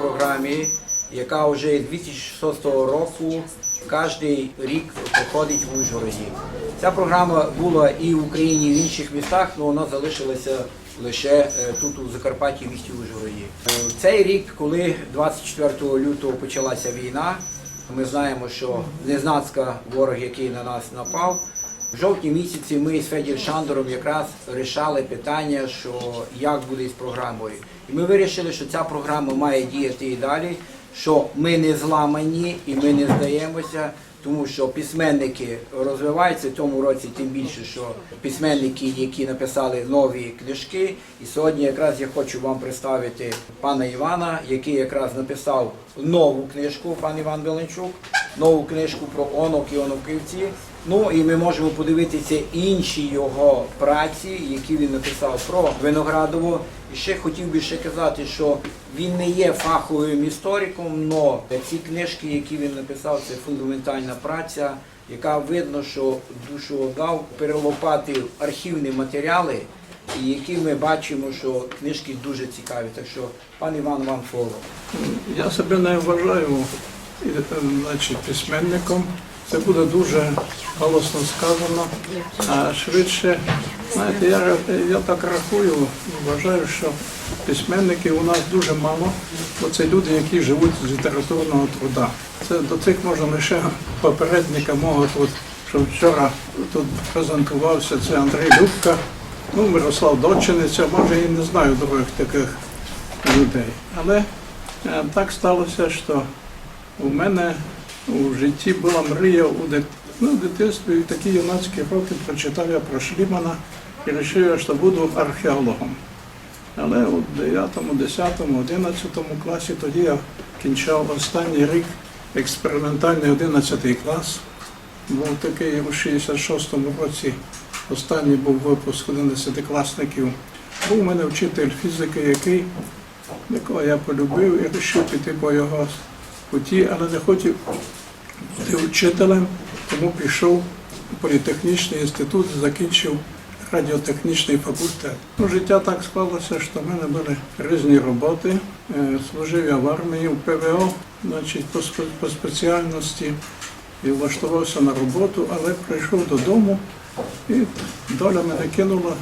програмі, яка вже з 2006 року кожен рік проходить в Ужгороді. Ця програма була і в Україні, і в інших містах, але вона залишилася лише е, тут у Закарпатті, місті Ужгороді. Е, цей рік, коли 24 лютого почалася війна, ми знаємо, що незнацька ворог, який на нас напав. В жовтні місяці ми з Федір Шандором якраз рішали питання, що як буде з програмою. І ми вирішили, що ця програма має діяти і далі, що ми не зламані і ми не здаємося, тому що письменники розвиваються в цьому році, тим більше, що письменники, які написали нові книжки. І сьогодні якраз я хочу вам представити пана Івана, який якраз написав нову книжку, пан Іван Беленчук, нову книжку про онок і оноківці. Ну і ми можемо подивитися інші його праці, які він написав про Виноградово. І ще хотів би ще казати, що він не є фаховим істориком, але ці книжки, які він написав, це фундаментальна праця, яка видно, що душу дав перелопати архівні матеріали, і які ми бачимо, що книжки дуже цікаві. Так що, пан Іван, вам слово. Я себе не вважаю е, значить, письменником. Це буде дуже голосно сказано. А швидше, знаєте, я, я так рахую, вважаю, що письменників у нас дуже мало, бо це люди, які живуть з літературного труда. Це до цих можна лише попередника мого тут, що вчора тут презентувався, це Андрій Любка, ну, Мирослав Дочиниця, може і не знаю других таких людей. Але е, так сталося, що у мене у житті була мрія у ну, дитинстві і такі юнацькі роки прочитав я про Шлімана і вирішив, що буду археологом. Але у 9, 10, 11 класі тоді я кінчав останній рік експериментальний 11 клас. Був такий у 66-му році, останній був випуск 11-класників. Був у мене вчитель фізики, який, якого я полюбив і вирішив піти по його путі, але не хотів бути вчителем, тому пішов у політехнічний інститут, закінчив радіотехнічний факультет. Ну, життя так склалося, що в мене були різні роботи. Е, Служив я в армії, в ПВО, значить, по спеціальності і влаштувався на роботу, але прийшов додому і доля мене кинула,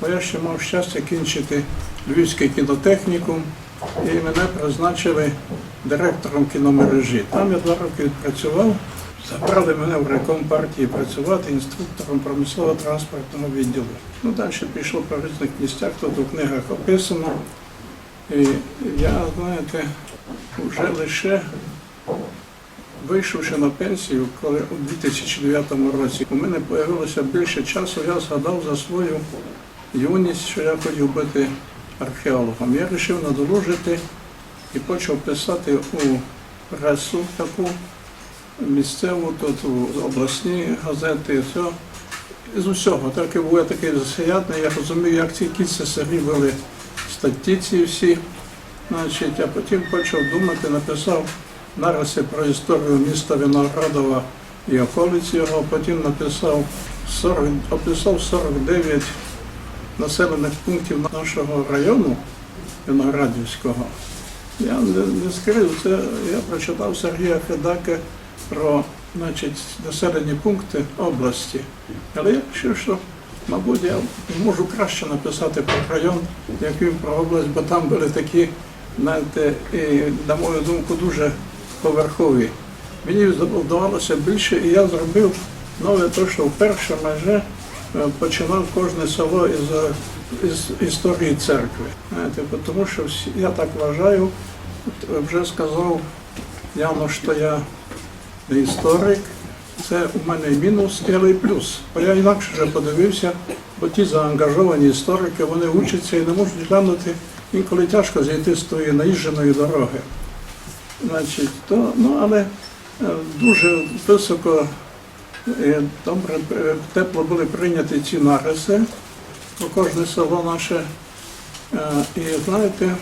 бо я ще мав щастя кінчити Львівський кінотехнікум, і мене призначили директором кіномережі. Там я два роки відпрацював. Забрали мене в райком партії працювати інструктором промислового транспортного відділу. Ну, далі пішло по різних місцях, тут у книгах описано. І я, знаєте, вже лише вийшовши на пенсію, коли у 2009 році у мене з'явилося більше часу, я згадав за свою юність, що я хотів бути археологом. Я вирішив надолужити і почав писати у пресу таку місцеву, тут у обласні газети, все. З усього. Так і був я такий засіятний, я розумів, як ці кільці селі вели статті ці всі. Значить, а потім почав думати, написав нариси про історію міста Виноградова і околиць його, потім написав 40, описав 49 населених пунктів нашого району Виноградівського. Я не, скрив, це я прочитав Сергія Федака про значить, населені пункти області. Але я вирішив, що, мабуть, я можу краще написати про район, як він про область, бо там були такі, знаєте, і, на мою думку, дуже поверхові. Мені вдавалося більше, і я зробив нове те, що вперше майже починав кожне село із, е, із історії церкви. Знаєте, тому що всі, я так вважаю, вже сказав Яно, що я історик, це у мене мінус, але і плюс. Бо я інакше вже подивився, бо ті заангажовані історики, вони учаться і не можуть глянути, інколи тяжко зійти з тої наїждженої дороги. Значить, то, ну, але е, дуже високо добре, е, тепло були прийняті ці нариси, про кожне село наше. Е, І знаєте,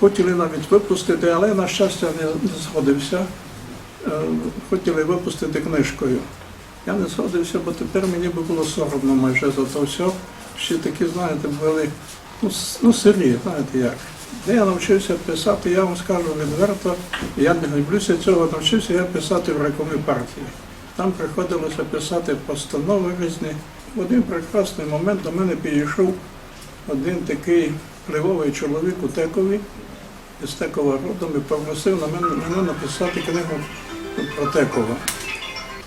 хотіли навіть випустити, але на щастя не, згодився. Е, Хотіли випустити книжкою. Я не згодився, бо тепер мені би було соромно майже за то все. Ще такі, знаєте, були ну, ну сирі, знаєте як. Де я навчився писати, я вам скажу відверто, я не люблюся цього, навчився я писати в райкомі партії. Там приходилося писати постанови різні. В один прекрасний момент до мене підійшов один такий впливовий чоловік у Текові, із Текова родом, і попросив на мене, мене написати книгу про Текова.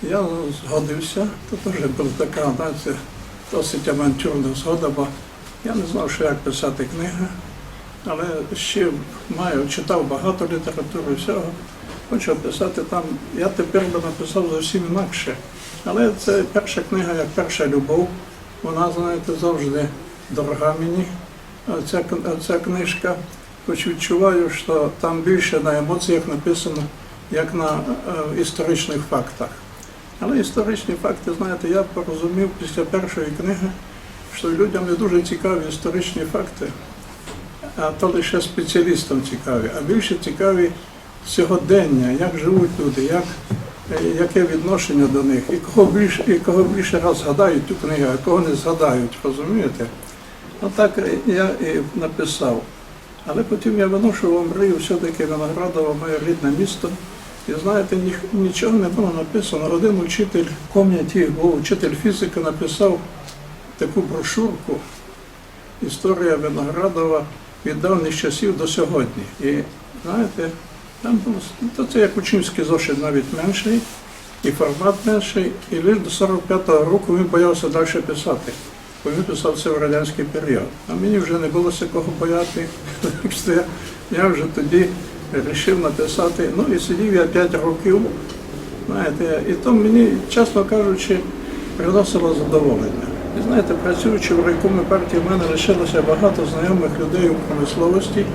Я згодився, то теж була така, знаєте, досить авантюрна згода, бо я не знав, що як писати книги, але ще маю, читав багато літератури всього. Хочу писати там. Я тепер би написав зовсім інакше. Але це перша книга, як перша любов. Вона, знаєте, завжди дорога мені. Ця, ця книжка, хоч відчуваю, що там більше на емоціях написано, як на е, історичних фактах. Але історичні факти, знаєте, я порозумів після першої книги, що людям не дуже цікаві історичні факти, а то лише спеціалістам цікаві, а більше цікаві сьогодення, як живуть люди, як, яке відношення до них, і кого більше, і кого більше раз згадають ту книгу, а кого не згадають, розумієте? Отак я і написав. Але потім я виношував мрію все-таки Виноградово, моє рідне місто. І знаєте, нічого не було написано. Один учитель комнаті, був учитель фізики, написав таку брошурку Історія Виноградова від давніх часів до сьогодні. І знаєте, там було то це як учнівський зошит навіть менший, і формат менший, і лише до 45-го року він боявся далі писати. Бо він писав це в радянський період. А мені вже не булося кого бояти. Я вже тоді вирішив написати. Ну і сидів я 5 років. Знаєте, і то мені, чесно кажучи, приносило задоволення. І знаєте, працюючи в райкомі партії, в мене лишилося багато знайомих людей у промисловості,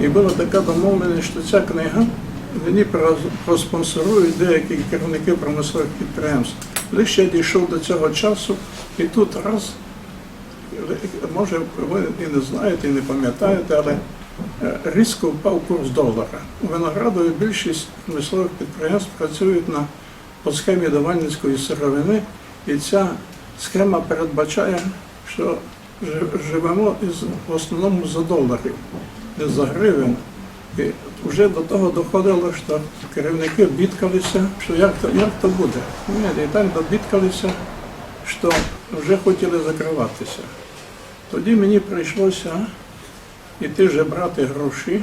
і була така домовленість, що ця книга мені проспонсорують деякі керівники промислових підприємств. Лише я дійшов до цього часу, і тут раз, може, ви і не знаєте, і не пам'ятаєте, але е, різко впав курс долара. У Виноградові більшість промислових підприємств працюють на по схемі давальницької сировини, і ця схема передбачає, що живемо із, в основному за доларів, за гривень. І вже до того доходило, що керівники бідкалися, що як то, як то буде. Ні, І так добідкалися, що вже хотіли закриватися. Тоді мені прийшлося іти вже брати гроші,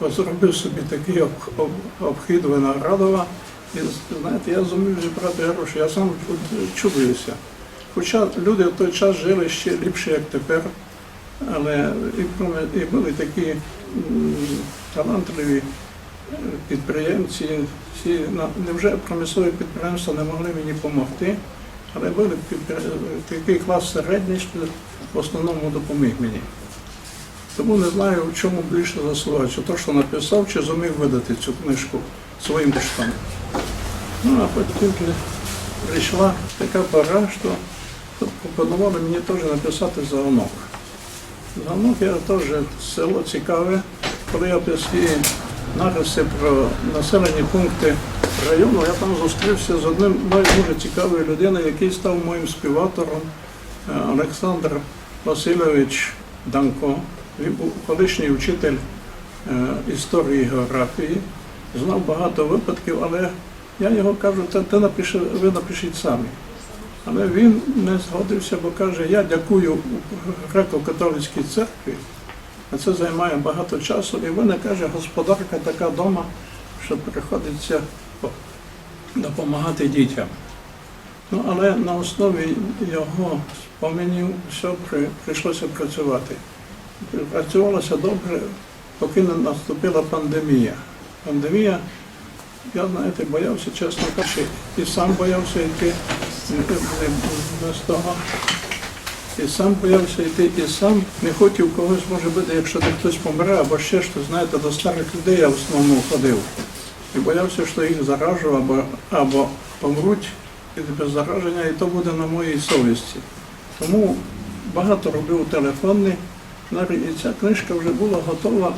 то зробив собі такий об- об- обхід Виноградова. І знаєте, я зумів зібрати гроші, я сам чудуюся. Хоча люди в той час жили ще ліпше, як тепер, але і, були такі талантливі е, підприємці, всі, невже промислові підприємства не могли мені допомогти, але були такий клас середній, що в основному допоміг мені. Тому не знаю, в чому більше заслуга, чи то, що написав, чи зумів видати цю книжку своїм коштом. Ну, а потім прийшла така пора, що пропонували мені теж написати заголовок. Заголовок я теж село цікаве, коли я писав нариси про населені пункти району, я там зустрівся з одним дуже цікавою людиною, який став моїм співавтором е, Олександр Васильович Данко. Він був колишній учитель е, історії і географії, знав багато випадків, але я його кажу, «Та ти напиши, ви напишіть самі. Але він не згодився, бо каже, я дякую греко-католицькій церкві, а це займає багато часу. І в мене каже, господарка така дома, що приходиться допомагати дітям. Ну, але на основі його споменів все при, прийшлося працювати. Працювалося добре, поки не наступила пандемія. Пандемія, я знаєте, боявся, чесно кажучи, і сам боявся йти не, не, не з того. І сам боявся йти, і сам не хотів когось, може бути, якщо де хтось помре, або ще щось, знаєте, до старих людей я в основному ходив. І боявся, що їх заражу або, або помруть без зараження, і то буде на моїй совісті. Тому багато робив телефонні, навіть і ця книжка вже була готова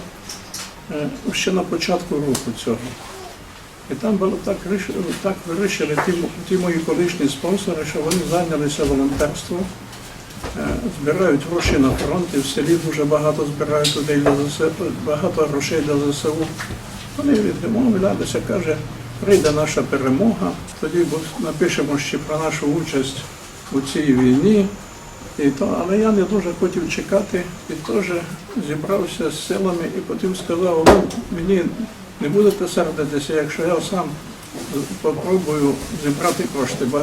е, ще на початку року цього. І там було так, так вирішили ті, ті мої колишні спонсори, що вони зайнялися волонтерством. е, збирають гроші на фронт, і в селі дуже багато збирають людей для ЗСУ, багато грошей для ЗСУ. Вони відмовлялися, каже, прийде наша перемога, тоді напишемо ще про нашу участь у цій війні. І то, але я не дуже хотів чекати і теж зібрався з силами і потім сказав, ви мені не будете сердитися, якщо я сам спробую зібрати кошти. Бо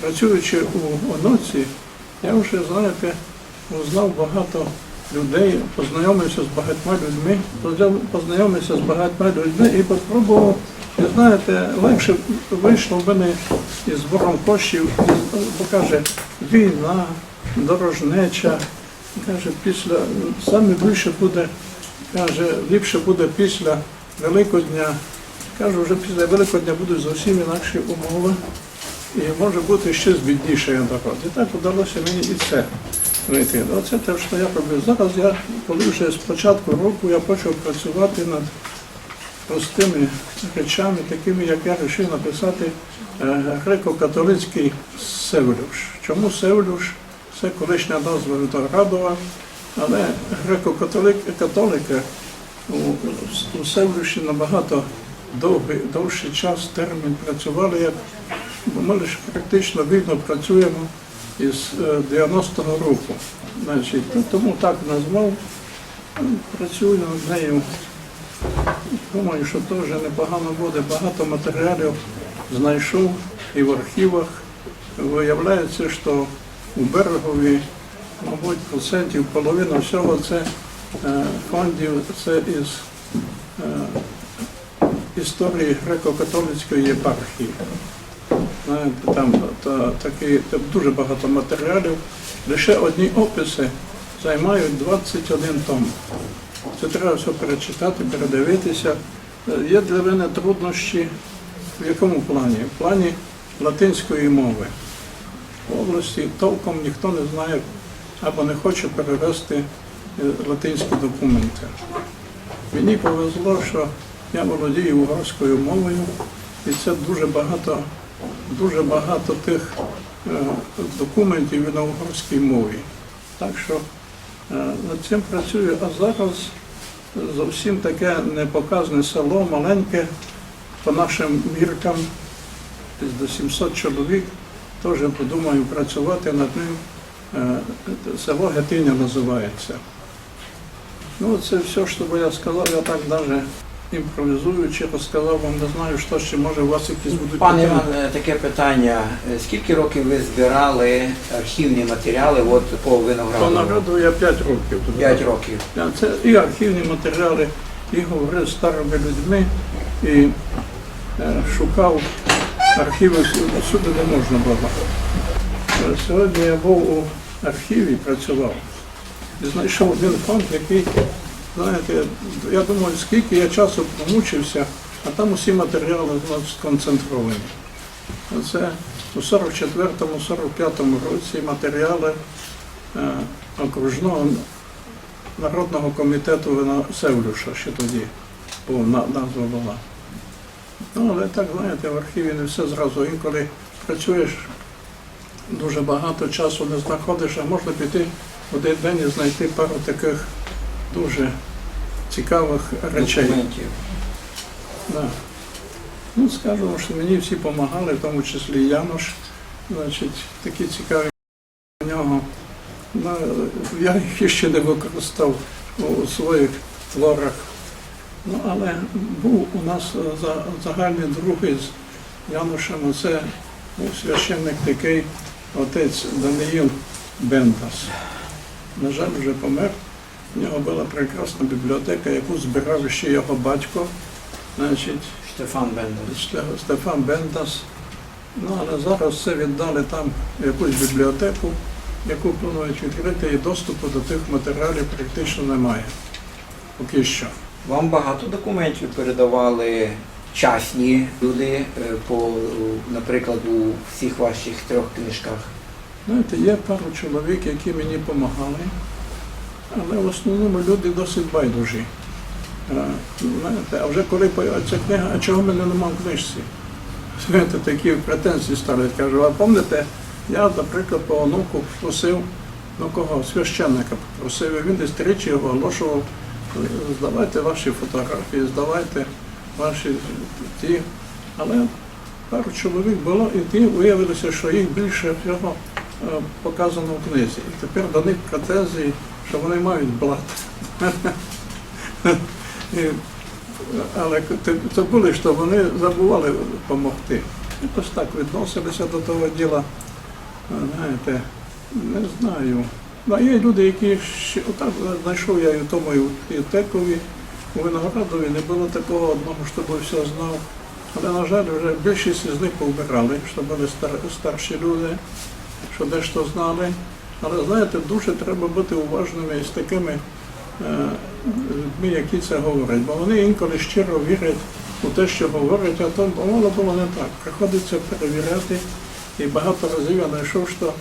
працюючи у Оноці, я вже, знаєте, узнав багато людей, познайомився з багатьма людьми, познайомився з багатьма людьми і спробував, і знаєте, легше вийшло в мене із збором коштів, із- бо каже, війна, дорожнеча, каже, після саме більше буде, каже, ліпше буде після Великодня. Кажу, вже після Великодня будуть зовсім інакші умови. І може бути ще збідніший народ. І так вдалося мені і це вийти. Оце те, що я роблю. Зараз я, коли вже з початку року я почав працювати над простими речами, такими, як я вирішив написати е, греко-католицький Севлюш. Чому Севлюш? Це колишня назва Виноградова, але греко-католики у, у набагато довгий, довший час, термін працювали, як, ми лише практично вільно працюємо із е, 90-го року. Значить, то- тому так назвав, працюю над нею. Думаю, що теж непогано буде. Багато матеріалів знайшов і в архівах. Виявляється, що у берегові, мабуть, процентів половина всього це е, фондів, це із е, історії греко-католицької єпархії. Там та, такі, там дуже багато матеріалів. Лише одні описи займають 21 том. Це треба все перечитати, передивитися. Е, Є для мене труднощі в якому плані? В плані латинської мови. В області толком ніхто не знає або не хоче перевести е, латинські документи. Мені повезло, що я володію угорською мовою, і це дуже багато, дуже багато тих е, документів на угорській мові. Так що е, над цим працюю, а зараз зовсім таке непоказне село, маленьке, по нашим міркам, десь до 700 чоловік, теж подумаю працювати над ним. Е, Село Гетиня називається. Ну, це все, що я сказав, я так навіть імпровізуючи розказав вам, не знаю, що ще може у вас якісь будуть Пане. Іван, е, таке питання. Е, Скільки років ви збирали архівні матеріали от по По винограду? я 5 років. тут. П'ять років. Це і архівні матеріали, і говорив з старими людьми, і е, шукав архіви всюди, де можна було. Сьогодні я був у архіві, працював і знайшов один фонд, який, знаєте, я думаю, скільки я часу помучився, а там усі матеріали сконцентровані. Це у 44-45 році матеріали е, окружного Народного комітету вина Севлюша, ще тоді назва була. Ну, але так, знаєте, в архіві не все зразу. Інколи працюєш дуже багато часу не знаходиш, а можна піти один день і знайти пару таких дуже цікавих речей. Документів. Да. Ну, скажемо, що мені всі допомагали, в тому числі Янош. Значить, такі цікаві у нього. Ну, я їх ще не використав у своїх творах. Ну, але був у нас е, загальний друг із Янушем, це був священник такий отець Даниїл Бендас. На жаль, вже помер. У нього була прекрасна бібліотека, яку збирав ще його батько. Значить, Штефан Бендер. Штеф- Стефан Бендас. Ну, але зараз це віддали там якусь бібліотеку, яку планують відкрити, і доступу до тих матеріалів практично немає. Поки що. Вам багато документів передавали частні люди, е, по, наприклад, у всіх ваших трьох книжках. Знаєте, є пару чоловік, які мені допомагали, але в основному люди досить байдужі. Знаєте, а вже коли появиться книга, а чого мене немає в книжці? Знаєте, такі претензії ставлять. Кажу, а пам'ятаєте, я, наприклад, по онуку просив ну кого, священника попросив, і він десь тричі оголошував, е, здавайте ваші фотографії, здавайте ваші ті. Але пару чоловік було, і ті виявилося, що їх більше всього показано в книзі. І тепер до них претензії, що вони мають блат. Але це, були, що вони забували допомогти. Якось так відносилися до того діла. Знаєте, не знаю. Ну, а є люди, які ще отак знайшов я і в тому і у Виноградові не було такого одного, щоб все знав. Але, на жаль, вже більшість з них повбирали, що були стар, старші люди, що дещо знали. Але знаєте, дуже треба бути уважними з такими е, людьми, які це говорять. Бо вони інколи щиро вірять у те, що говорять, а то мало було не так. Приходиться перевіряти. І багато разів я знайшов, що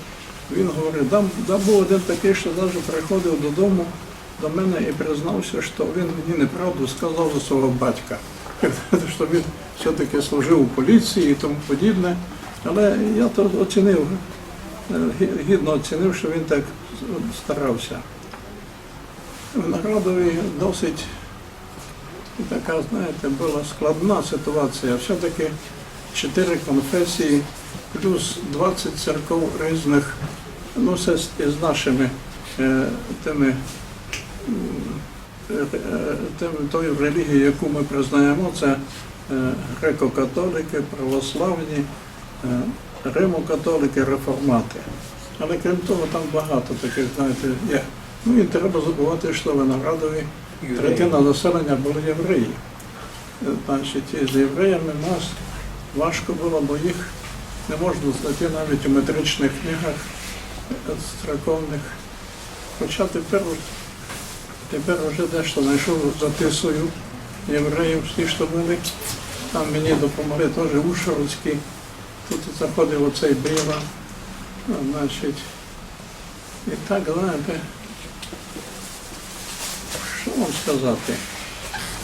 він говорив, там, там був один такий, що навіть приходив додому до мене і признався, що він мені неправду сказав за свого батька. Що він все-таки служив у поліції і тому подібне. Але я то оцінив, гідно оцінив, що він так старався. В Виноградові досить така, знаєте, була складна ситуація. Все-таки чотири конфесії, плюс 20 церков різних, ну це з, нашими е, тими, е, тою релігією, яку ми признаємо, це е, греко-католики, православні, римо-католики, реформати. Але крім того, там багато таких, знаєте, є. Ну і треба забувати, що Виноградові третина населення були євреї. Е, Значить, з євреями нас важко було, бо їх не можна знайти навіть у метричних книгах е, церковних. Хоча тепер, тепер вже дещо знайшов, записую євреїв, всі, що були. Там мені допомогли теж Ушородські. Тут заходив оцей Біла. Ну, Значить, і так, знаєте, що вам сказати?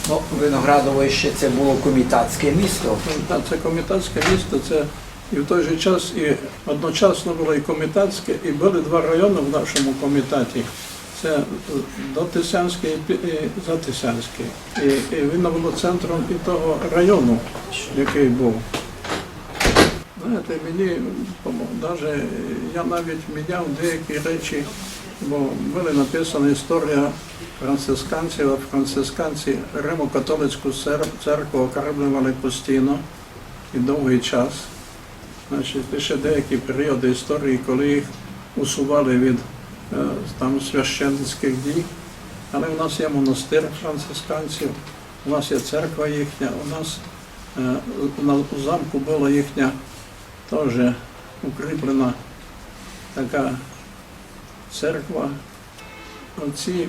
Ну, Виноградово ще це було комітатське місто. Так, це комітатське місто, це і в той же час і одночасно було і комітатське, і були два райони в нашому комітаті. Це Дотисянський і і Затисянський. І, і він було центром і того району, який був. Знаєте, мені навіть я навіть міняв деякі речі, бо була написана історія францисканців, а францисканці Римо-католицьку церкву окремлювали постійно і довгий час. Значить, ще деякі періоди історії, коли їх усували від е, там священницьких дій. Але в нас є монастир францисканців, у нас є церква їхня, у нас е, у замку була їхня теж укріплена така церква. Оці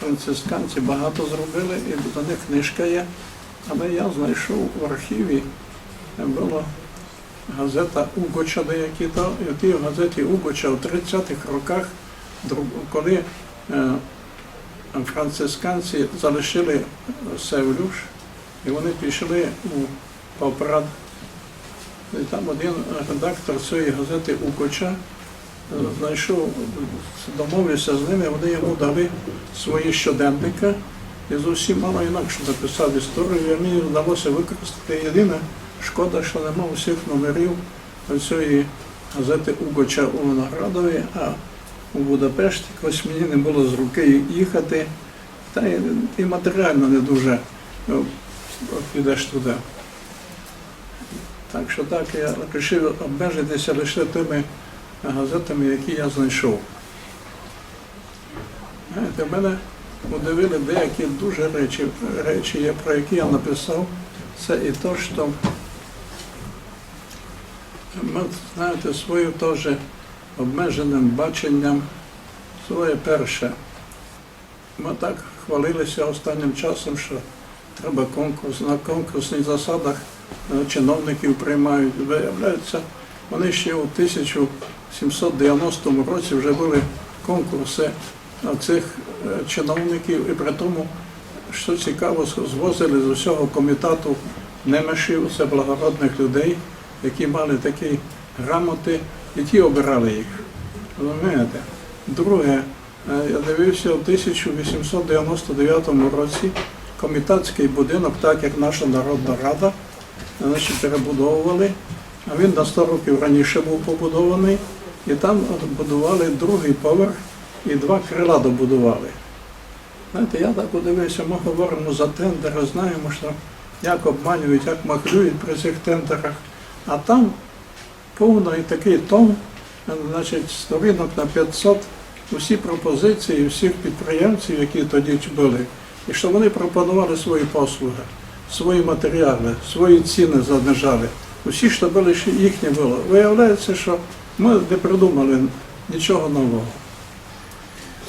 францисканці багато зробили, і до них книжка є. Але я знайшов в архіві, була газета Угоча деякі, то, і в тій газеті Угоча в 30-х роках, коли е, францисканці залишили Севлюш, і вони пішли у Попрад. І там один редактор цієї газети Укоча е, знайшов, домовився з ними, вони йому дали свої щоденники і зовсім мало інакше написав історію. І мені вдалося використати єдине, шкода, що нема усіх номерів цієї газети Угоча у Виноградові, а у Будапешті ось мені не було з руки їхати, та і матеріально не дуже е, підеш туди. Так що так, я вирішив обмежитися лише тими газетами, які я знайшов. Знаєте, мене удивили деякі дуже речі, речі, про які я написав. Це і то, що ми, знаєте, свою теж обмеженим баченням, своє перше. Ми так хвалилися останнім часом, що треба конкурс на конкурсних засадах е, чиновників приймають. Виявляється, вони ще у 1790 році вже були конкурси цих е, чиновників, і при тому, що цікаво, звозили з усього комітету немешів, це благородних людей, які мали такі грамоти, і ті обирали їх. Розумієте? Друге, е, я дивився в 1899 році комітетський будинок, так як наша Народна Рада, значить, перебудовували. А він на 100 років раніше був побудований, і там будували другий поверх і два крила добудували. Знаєте, я так подивився, ми говоримо за тендери, знаємо, що як обманюють, як махлюють при цих тендерах. А там повний такий том, значить, сторінок на 500, усі пропозиції всіх підприємців, які тоді були, і що вони пропонували свої послуги, свої матеріали, свої ціни занижали. Усі що їхнє було. Виявляється, що ми не придумали нічого нового.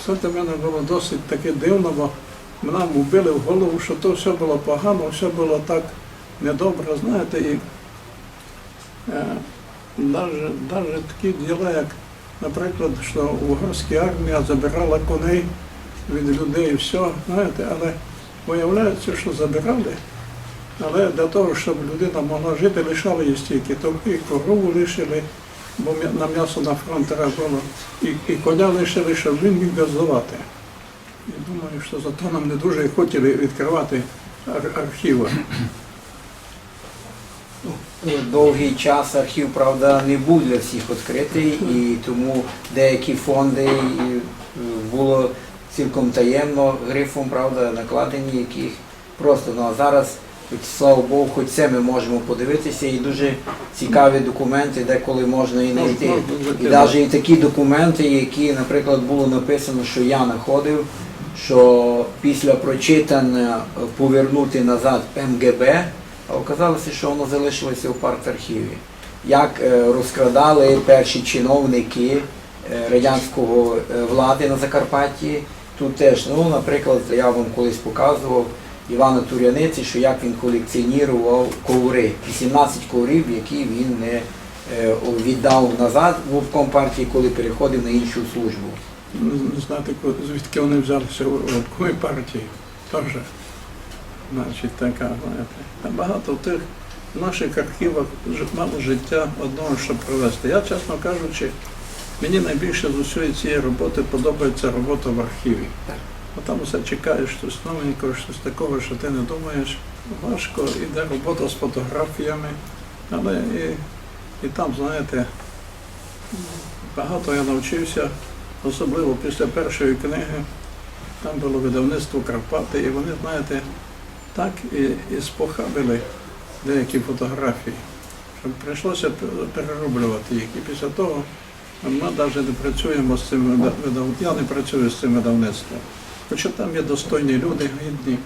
Це для мене було досить таке дивно, бо нам вбили в голову, що то все було погано, все було так недобре, знаєте, і е, навіть, навіть такі діла, як, наприклад, що угорська армія забирала коней від людей і все, знаєте, але виявляється, що забирали. Але для того, щоб людина могла жити, лишали її стільки. Тобто і корову лишили, бо на м'ясо на фронт треба було, і, і коня лишили, щоб він міг газувати. І думаю, що зато нам не дуже хотіли відкривати ар- архіви. Довгий час архів, правда, не був для всіх відкритий, і тому деякі фонди е, було цілком таємно грифом, правда, накладені, яких просто ну а зараз, хоч, слава Богу, хоч це ми можемо подивитися, і дуже цікаві документи, деколи можна і знайти. І навіть і такі документи, які, наприклад, було написано, що я знаходив, що після прочитання е, повернути назад МГБ, а оказалося, що воно залишилося в паркархіві. Як е, розкрадали перші чиновники е, радянського влади на Закарпатті. Тут теж, ну, наприклад, я вам колись показував Івана Туряниці, що як він колекціонував коври. 18 коврів, які він не е, віддав назад в партії, коли переходив на іншу службу. Не не знаєте, звідки вони взялися в партії. Теж, значить, така, знаєте. Багато в наших архівах мало життя одного, щоб провести. Я, чесно кажучи, мені найбільше з усієї цієї роботи подобається робота в архіві. Бо там все чекаєш щось новенького, щось такого, що ти не думаєш. Важко іде робота з фотографіями, але і, і там, знаєте, багато я навчився, особливо після першої книги. Там було видавництво Карпати, і вони, знаєте, так і, і спохабили деякі фотографії, що прийшлося перероблювати їх. І після того ми навіть не працюємо з цим вида- видав... Я не працюю з цим видавництвом. Хоча там є достойні люди, гідні,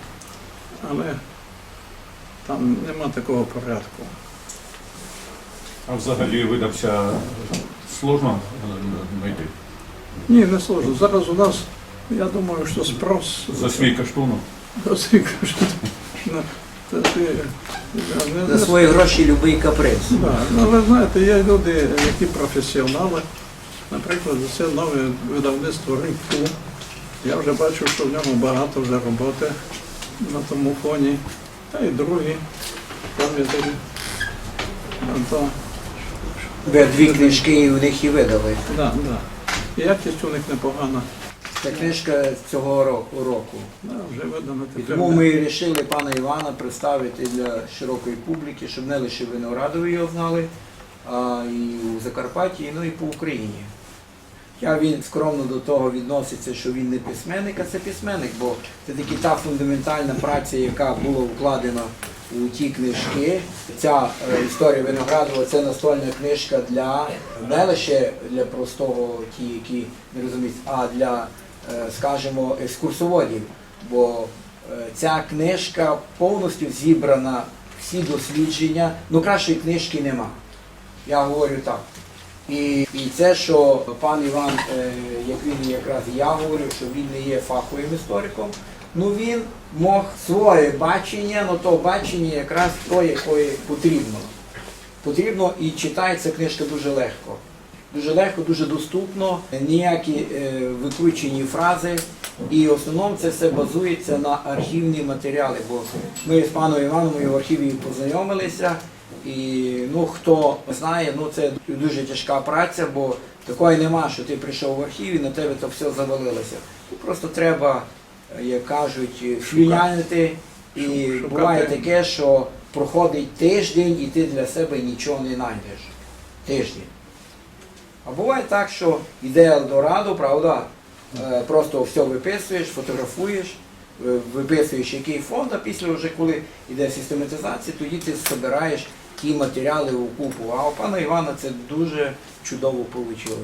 але там нема такого порядку. А взагалі видався сложно е, знайти. Ні, не сложно. Зараз у нас, я думаю, що спрос За свій каштунок. Досить кажуть, ну, це не- не- За свої гроші любий каприз. Да, ну, але знаєте, є люди, які професіонали. Наприклад, це нове видавництво Рибку. Я вже бачу, що в ньому багато вже роботи на тому фоні. Та й другі. Ви дві книжки і у них і видали. да, да. І якість у них непогана. Це книжка цього року. року. Да, вже видано І тепер. тому ми вирішили пана Івана представити для широкої публіки, щоб не лише Виноградові його знали, а і у Закарпатті, ну і по Україні. Я він скромно до того відноситься, що він не письменник, а це письменник, бо це таки та фундаментальна праця, яка була вкладена у ті книжки. Ця е, історія Виноградова це настольна книжка для не лише для простого ті, які не розуміють, а для, е, скажімо, екскурсоводів. Бо е, ця книжка повністю зібрана, всі дослідження, ну кращої книжки нема. Я говорю так. І, і це, що пан Іван, е, як він якраз я говорю, що він не є фаховим істориком, ну він мог своє бачення, ну то бачення якраз то, якої потрібно. Потрібно і читається книжка дуже легко. Дуже легко, дуже доступно, ніякі е, викручені фрази. І в основному це все базується на архівні матеріали. Бо ми з паном Іваном і в архіві познайомилися. І ну хто знає, ну це дуже тяжка праця, бо Такої нема, що ти прийшов в архів і на тебе то все завалилося. Просто треба, е, як кажуть, слюнянити. І Шукати. буває таке, що проходить тиждень і ти для себе нічого не знайдеш. Тиждень. А буває так, що йде Елдорадо, правда, е, просто все виписуєш, фотографуєш, е, виписуєш який фонд, а після вже коли йде систематизація, тоді ти збираєш ті матеріали у купу. А у пана Івана це дуже чудово вийшло.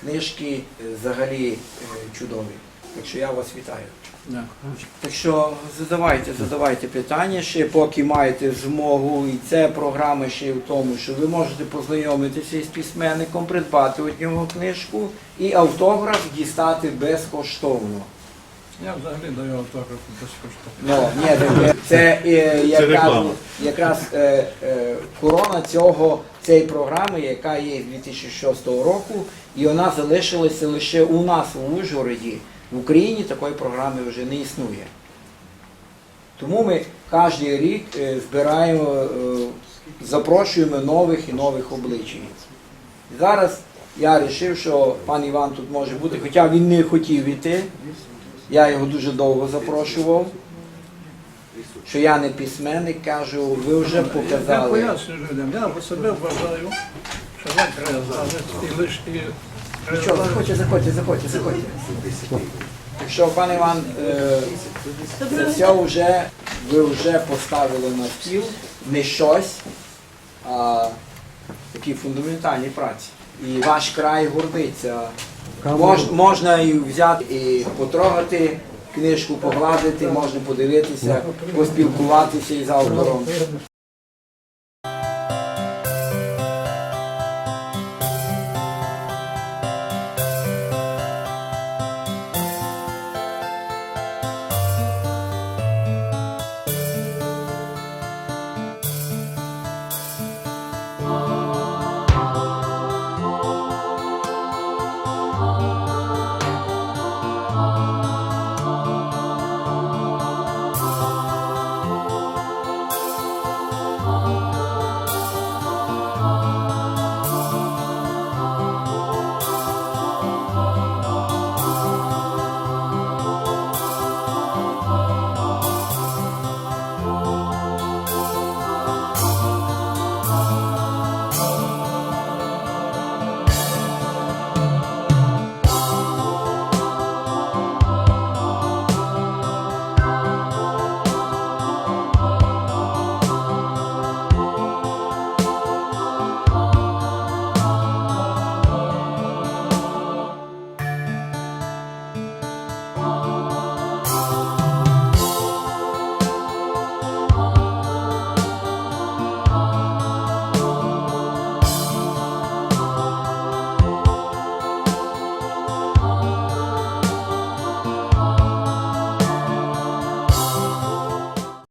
Книжки е, взагалі е, чудові. Так що я вас вітаю. Так що задавайте, задавайте питання ще, поки маєте змогу, і це програма ще й в тому, що ви можете познайомитися з письменником, придбати від нього книжку і автограф дістати безкоштовно. Я взагалі даю автограф. Ну, ні, це е, якраз, реклама. якраз е, е, корона цього цієї програми, яка є з 2006 року, і вона залишилася лише у нас у Ужгороді. В Україні такої програми вже не існує. Тому ми кожен рік е, збираємо, е, запрошуємо нових і нових обличчя. Зараз я вирішив, що пан Іван тут може бути, хоча він не хотів іти. Я його дуже довго запрошував. Що я не письменник, кажу, ви вже Я показали. пояснюю людям, я по себе вважаю, що я краєзнавець і лише і Що, заходьте, заходьте, заходьте, заходьте. Так що, пан Іван, е, це все вже, ви вже поставили на стіл не щось, а такі фундаментальні праці. І ваш край гордиться. Мож, можна і взяти і потрогати книжку, погладити, можна подивитися, поспілкуватися із автором.